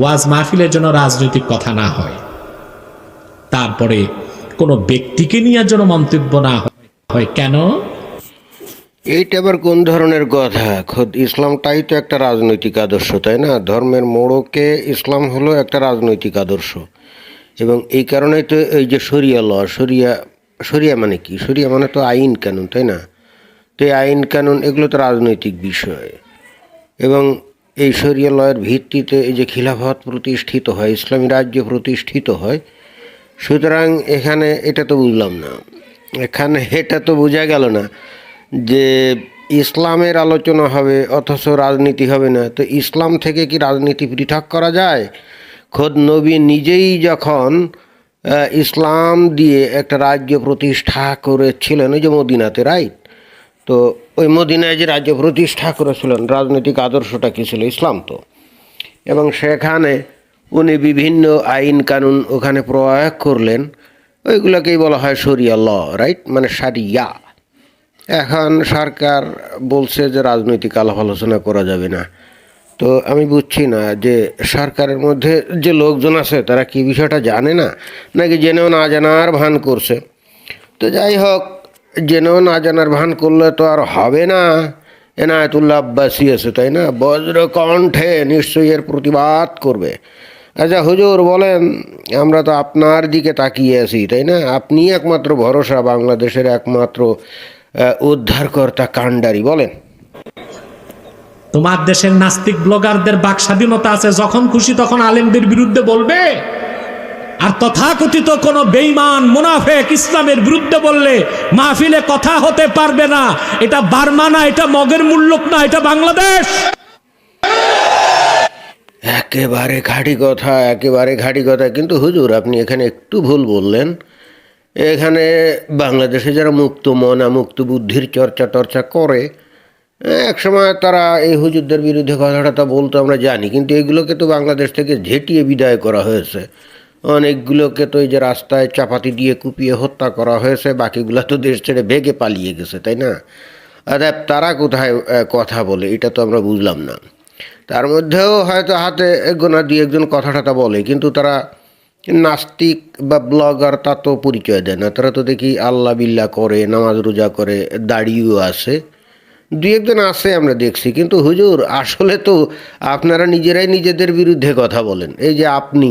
ওয়াজ মাহফিলের জন্য রাজনৈতিক কথা না হয়। তারপরে কোনো ব্যক্তিকে নিয়ে যেন মন্তব্য না হয়, কেন? এইটা আবার কোন ধরনের কথা খোদ ইসলামটাই তো একটা রাজনৈতিক আদর্শ, তাই না? ধর্মের মোড়কে ইসলাম হলো একটা রাজনৈতিক আদর্শ। এবং এই কারণেই তো এই যে শরিয়া ল, শরিয়া শরিয়া মানে কি? শরিয়া মানে তো আইন কানুন, তাই না? তো এই আইন কানুন, এগুলো তো রাজনৈতিক বিষয়। এবং এই শরিয়া লয়ের ভিত্তিতে এই যে খিলাফত প্রতিষ্ঠিত হয়, ইসলামী রাজ্য প্রতিষ্ঠিত হয়, সুতরাং এখানে এটা তো বুঝলাম না। এখানে এটা তো বোঝা গেল না যে ইসলামের আলোচনা হবে অথচ রাজনীতি হবে না। তো ইসলাম থেকে কি রাজনীতি পৃথক করা যায়? খোদ নবী নিজেই যখন ইসলাম দিয়ে একটা রাজ্য প্রতিষ্ঠা করেছিলেন ওই যে মদিনাতে রাইট তো ওই মদিনায় যে রাজ্য প্রতিষ্ঠা করেছিলেন, রাজনৈতিক আদর্শটা কী ছিল? ইসলাম তো। এবং সেখানে উনি বিভিন্ন আইন কানুন ওখানে প্রয়োগ করলেন। ওইগুলোকেই বলা হয় শরিয়া ল, রাইট? মানে সারিয়া। এখন সরকার বলছে যে রাজনৈতিক আলাপ আলোচনা করা যাবে না। তো আমি বুঝছি না যে সরকারের মধ্যে যে লোকজন আছে, তারা কি বিষয়টা জানে না? নাকি জেনেও না জানার ভান করছে? তো যাই হোক জেনেও না জানার ভান করলে তো আর হবে না। এনায়তুল্লাহ আব্বাসী আছে, তাই না? বজ্র কণ্ঠে নিশ্চয়ই এর প্রতিবাদ করবে। আচ্ছা হুজুর বলেন, আমরা তো আপনার দিকে তাকিয়ে আছি, তাই না? আপনি একমাত্র ভরসা, বাংলাদেশের একমাত্র উদ্ধারকর্তা কাণ্ডারি, বলেন। তোমার দেশের নাস্তিক ব্লগারদের বাক স্বাধীনতা আছে, যখন খুশি তখন আলেমদের বিরুদ্ধে বলবে? আর তথাকথিত কোন বেইমান মুনাফেক ইসলামের বিরুদ্ধে বললে মাহফিলে কথা হতে পারবে না। এটা বার্মা না, এটা মগের মূল্যক না, এটা বাংলাদেশ। একেবারে ঘাটি কথা, একেবারে ঘাটি কথা। কিন্তু হুজুর, আপনি এখানে একটু ভুল বললেন। এখানে বাংলাদেশে যারা মুক্ত মনা মুক্ত বুদ্ধির চর্চা টর্চা করে, এক সময় তারা এই হুজুরদের বিরুদ্ধে কথাটা বলতো, আমরা জানি। কিন্তু এগুলোকে তো বাংলাদেশ থেকে ঝেঁটিয়ে বিদায় করা হয়েছে। অনেকগুলোকে তো এই যে রাস্তায় চাপাতি দিয়ে কুপিয়ে হত্যা করা হয়েছে, বাকিগুলো তো দেশ ছেড়ে ভেগে পালিয়ে গেছে, তাই না? অর্থাৎ তারা কোথায় কথা বলে, এটা তো আমরা বুঝলাম না। তার মধ্যেও হয়তো হাতে গোনা দিয়ে একজন কথা টথা বলে, কিন্তু তারা নাস্তিক বা ব্লগার তা তো পরিচয় দেয় না। তারা তো দেখি আল্লাহ বিল্লাহ করে, নামাজ রোজা করে, দাড়িও আছে। দু একজন আছে আমরা দেখছি, কিন্তু হুজুর, আসলে তো আপনারা নিজেরাই নিজেদের বিরুদ্ধে কথা বলেন। এই যে আপনি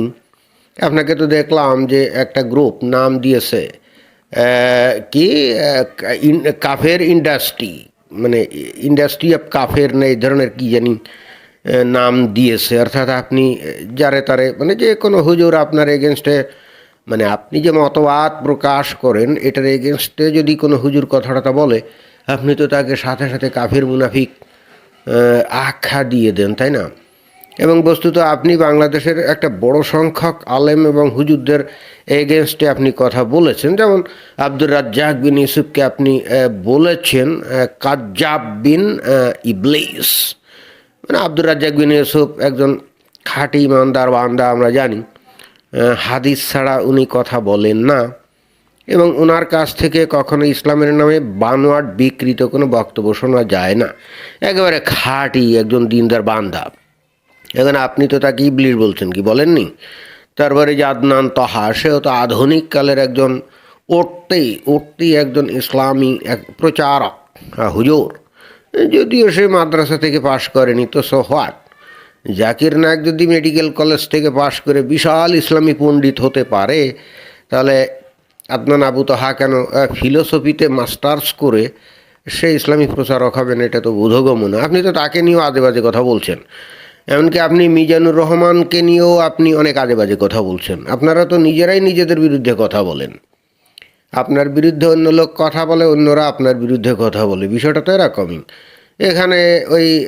আপনাকে তো দেখলাম যে একটা গ্রুপ নাম দিয়েছে কি কাফের ইন্ডাস্ট্রি মানে ইন্ডাস্ট্রি অফ কাফের না, এই ধরনের কী জানি নাম দিয়েছে। অর্থাৎ আপনি যারে তারে মানে যে কোনো হুজুর আপনার এগেনস্টে মানে আপনি যে মতবাদ প্রকাশ করেন, এটার এগেনস্টে যদি কোনো হুজুর কথাটা বলে, আপনি তো তাকে সাথে সাথে কাফের মুনাফিক আখ্যা দিয়ে দেন, তাই না? এবং বস্তুত আপনি বাংলাদেশের একটা বড় সংখ্যক আলেম এবং হুজুরদের এগেনস্টে আপনি কথা বলেছেন। যেমন আব্দুর রাজ্জাক বিন ইউসুফকে আপনি বলেছেন কাজ্জাব বিন ইবলিস। মানে আব্দুর রাজ্জাক বিন ইউসুফ একজন খাঁটি ইমানদার বান্দা আমরা জানি। হাদিস ছাড়া উনি কথা বলেন না। এবং ওনার কাছ থেকে কখনো ইসলামের নামে বানোয়াট বিকৃত কোনো বক্তব্য শোনা যায় না। একেবারে খাঁটি একজন দিনদার বান্দা। এখন আপনি তো তাকে ইবলিশ বলছেন, কি বলেননি? তারপরে যে আদনান তহা, সেও তো আধুনিক কালের একজন উঠতেই উঠতেই একজন ইসলামী এক প্রচারক হুজুর। যদিও সে মাদ্রাসা থেকে পাশ করেনি, তো সো হোয়াট জাকির নায়ক যদি মেডিকেল কলেজ থেকে পাশ করে বিশাল ইসলামী পণ্ডিত হতে পারে, তাহলে আদনান আবু তাহা কেন ফিলোসফিতে মাস্টার্স করে সে ইসলামী প্রচারক হবেন, এটা তো বোধগম্য না। আপনি তো তাকে নিয়েও আজে বাজে কথা বলছেন। এমনকি আপনি মিজানুর রহমানকে নিয়েও আপনি অনেক আজে বাজে কথা বলছেন। আপনারা তো নিজেরাই নিজেদের বিরুদ্ধে কথা বলেন। আপনার বিরুদ্ধে অন্য লোক কথা বলে, অন্যরা আপনার বিরুদ্ধে কথা বলে। বিষয়টা তো এরকমই। এখানে ওই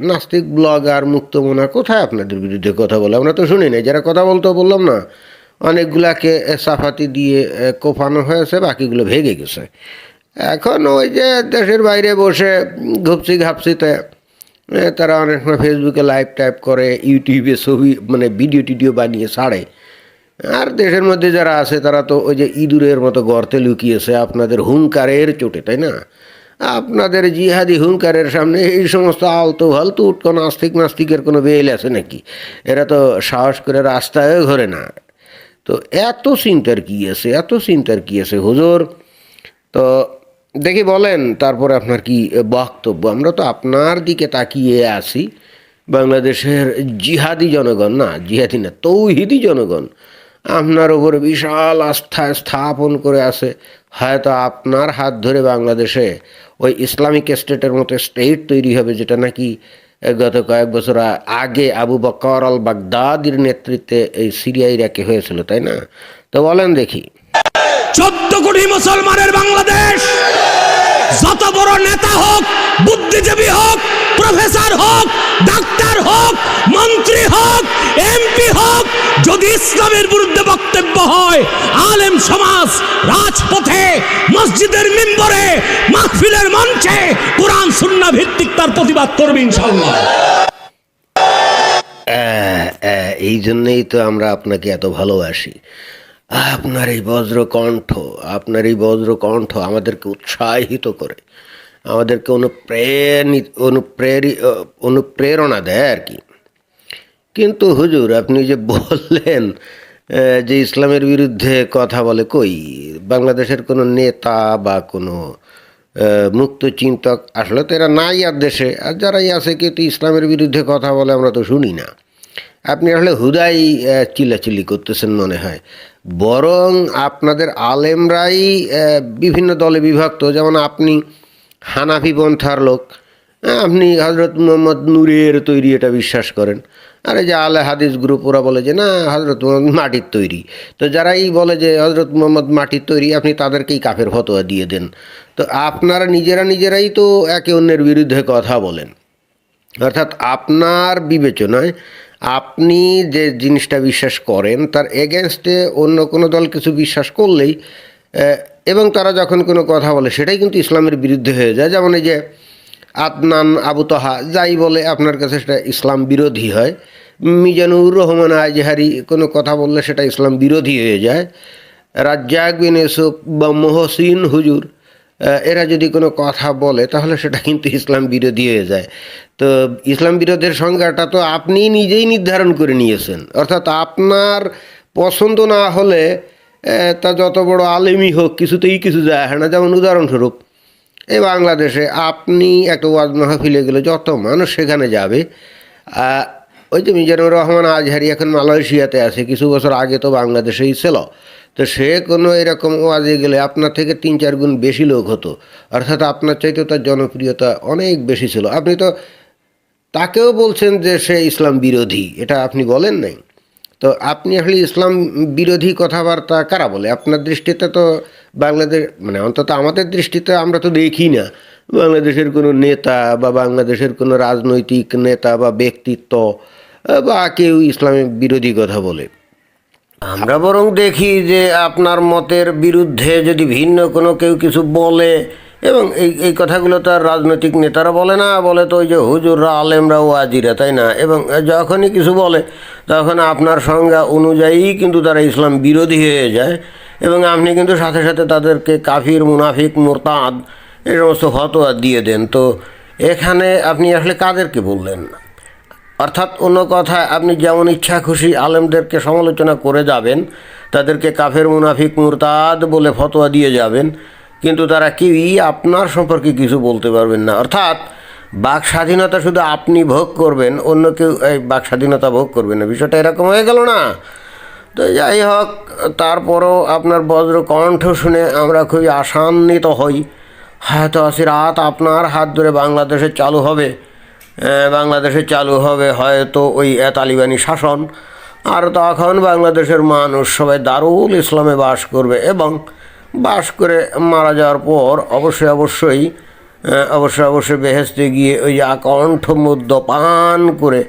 নাস্তিক ব্লগার মুক্তমনা কোথায় আপনাদের বিরুদ্ধে কথা বলে? আমরা তো শুনি নাই। যারা কথা বলতো বললাম না, অনেকগুলাকে সাফাতি দিয়ে কোপানো হয়েছে, বাকিগুলো ভেঙে গেছে। এখন ওই যে দেশের বাইরে বসে ঘুপসি ঘাপসিতে তারা অনেক সময় ফেসবুকে লাইভ টাইপ করে ইউটিউবে ছবি মানে ভিডিও টিডিও বানিয়ে ছাড়ে। আর দেশের মধ্যে যারা আছে, তারা তো ওই যে ইঁদুরের মতো গর্তে লুকিয়েছে, আপনাদের হুঙ্কারের চোটে, তাই না? আপনাদের জিহাদি হুঙ্কারের সামনে এই সমস্ত আলতু ফালতু উটকো নাস্তিক নাস্তিকের কোনো বেল আছে নাকি? এরা তো সাহস করে রাস্তায় ঘরে না। তো এত চিন্তার কি আছে, এত চিন্তার কি আছে, হুজুর? তো দেখি বলেন, তারপরে আপনার কি বক্তব্য? আমরা তো আপনার দিকে তাকিয়ে আছি। বাংলাদেশের জিহাদি জনগণ, না, জিহাদি না, তৌহিদি জনগণ, আপনার উপরে বিশাল আস্থা স্থাপন করে আছে। হয়তো আপনার হাত ধরে বাংলাদেশে ওই ইসলামিক স্টেটের মতো স্টেট তৈরি হবে, যেটা নাকি গত কয়েক বছর আগে আবু বকর আল বাগদাদির নেতৃত্বে এই সিরিয়া ইরাকে হয়েছিল, তাই না? তো বলেন দেখি। চোদ্দ কোটি মুসলমানের বাংলাদেশ। যত বড় নেতা হোক, বুদ্ধিজীবী হোক, প্রফেসর হোক, ডাক্তার হোক, মন্ত্রী হোক, এমপি হোক, যদি ইসলামের বিরুদ্ধে বক্তব্য হয়, আলেম সমাজ রাজপথে, মসজিদের মিম্বরে, মাহফিলের মঞ্চে কোরআন সুন্না ভিত্তিক তার প্রতিবাদ করবে ইনশাল্লাহ এই জন্যই তো আমরা আপনাকে এত ভালোবাসি। আপনার এই বজ্রকণ্ঠ আপনার এই বজ্রকণ্ঠ আমাদেরকে উৎসাহিত করে। আমাদেরকে অনুপ্রেরণিত অনুপ্রেরি অনুপ্রেরণা দেয় আর কি। কিন্তু হুজুর, আপনি যে বললেন যে ইসলামের বিরুদ্ধে কথা বলে কই? বাংলাদেশের কোনো নেতা বা কোনো মুক্ত চিন্তক, আসলে তো এরা নাই আর দেশে। আর যারাই আছে কেউ তো ইসলামের বিরুদ্ধে কথা বলে আমরা তো শুনি না। আপনি আসলে হুদাই চিল্লাচিল্লি করতেছেন মনে হয়। বরং আপনাদের আলেমরাই বিভিন্ন দলে বিভক্ত। যেমন আপনি হানাফি পন্থার লোক হ্যাঁ, আপনি হজরত মোহাম্মদ নূরের তৈরি এটা বিশ্বাস করেন। আর এই যে আলে হাদিস গ্রুপ ওরা বলে যে না হজরত মোহাম্মদ মাটির তৈরি। তো যারাই বলে যে হজরত মোহাম্মদ মাটির তৈরি আপনি তাদেরকেই কাফের ফতোয়া দিয়ে দেন। তো আপনারা নিজেরা নিজেরাই তো একে অন্যের বিরুদ্ধে কথা বলেন। অর্থাৎ আপনার বিবেচনায় আপনি যে জিনিসটা বিশ্বাস করেন, তার এগেনস্টে অন্য কোনো দল কিছু বিশ্বাস করলেই এবং তারা যখন কোনো কথা বলে, সেটাই কিন্তু ইসলামের বিরুদ্ধে হয়ে যায়। যেমন এই যে আদনান আবু তহা, যাই বলে আপনার কাছে সেটা ইসলাম বিরোধী হয়, মিজানুর রহমান আজহারি কোনো কথা বললে সেটা ইসলাম বিরোধী হয়ে যায়। রাজ্জাক বিন ইউসুফ বা মহসিন হুজুর এরা যদি কোনো কথা বলে, তাহলে সেটা কিন্তু ইসলাম বিরোধী হয়ে যায়। তো ইসলাম বিরোধের সংজ্ঞাটা তো আপনি নিজেই নির্ধারণ করে নিয়েছেন। অর্থাৎ আপনার পছন্দ না হলে তা যত বড় আলেমই হোক, কিছুতেই কিছু যায় না। যেমন উদাহরণস্বরূপ, এই বাংলাদেশে আপনি একটা ওয়াজ মাহফিলে গেলে যত মানুষ সেখানে যাবে ওই যে মিজানুর রহমান আজহারি এখন মালয়েশিয়াতে আছে, কিছু বছর আগে তো বাংলাদেশেই ছিল। তো সে কোনো এরকম ওয়াজে গেলে আপনার থেকে তিন চার গুণ বেশি লোক হতো। অর্থাৎ আপনার চাইতে তার জনপ্রিয়তা অনেক বেশি ছিল। আপনি তো তাকেও বলছেন যে সে ইসলাম বিরোধী, এটা আপনি বলেন নাই। তো আপনি আসলে ইসলাম বিরোধী কথাবার্তা কারা বলে? আপনার দৃষ্টিতে তো বাংলাদেশ মানে অন্তত আমাদের দৃষ্টিতে আমরা তো দেখি না। বাংলাদেশের কোনো নেতা বা বাংলাদেশের কোনো রাজনৈতিক নেতা বা ব্যক্তিত্ব বা কেউ ইসলামের বিরোধী কথা বলে। আমরা বরং দেখি যে আপনার মতের বিরুদ্ধে যদি ভিন্ন কোনো কেউ কিছু বলে, এবং এই এই কথাগুলো তো আর রাজনৈতিক নেতারা বলে না, বলে তো ওই যে হুজুররা, আলেমরা ও আজিরা তাই না? এবং যখনই কিছু বলে, তখন আপনার সংজ্ঞা অনুযায়ী কিন্তু তারা ইসলাম বিরোধী হয়ে যায়, এবং আপনি কিন্তু সাথে সাথে তাদেরকে কাফির, মুনাফিক, মোরতাদ, এই সমস্ত ফতোয়া দিয়ে দেন। তো এখানে আপনি আসলে কাদেরকে বললেন? অর্থাৎ অন্য কথায় আপনি যেমন ইচ্ছা খুশি আলেমদেরকে সমালোচনা করে যাবেন, তাদেরকে কাফের, মুনাফিক, মুরতাদ বলে ফতোয়া দিয়ে যাবেন, কিন্তু তারা কেউই আপনার সম্পর্কে কিছু বলতে পারবেন না। অর্থাৎ বাক স্বাধীনতা শুধু আপনি ভোগ করবেন, অন্য কেউ এই বাক স্বাধীনতা ভোগ করবেন না। বিষয়টা এরকম হয়ে গেল না? তো যাই হোক, তারপরও আপনার বজ্র কণ্ঠ শুনে আমরা খুবই আশান্বিত হই। হয়তো আশি রাত আপনার হাত ধরে বাংলাদেশে চালু হবে। বাংলাদেশে চালু হবে হয়তো ওই তালিবানি শাসন। আর তখন বাংলাদেশের মানুষ সবাই দারুল ইসলামে বাস করবে এবং বাস করে মারা যাওয়ার পর অবশ্যই অবশ্যই অবশ্যই অবশ্যই বেহেস্তে গিয়ে ওই আকণ্ঠ মধ্য পান করে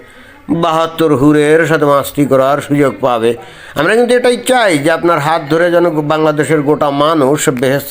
বাহাত্তর হুরের সাথে মাস্তি করার সুযোগ পাবে। আমরা কিন্তু এটাই চাই যে আপনার হাত ধরে যেন বাংলাদেশের গোটা মানুষ বেহেস্তে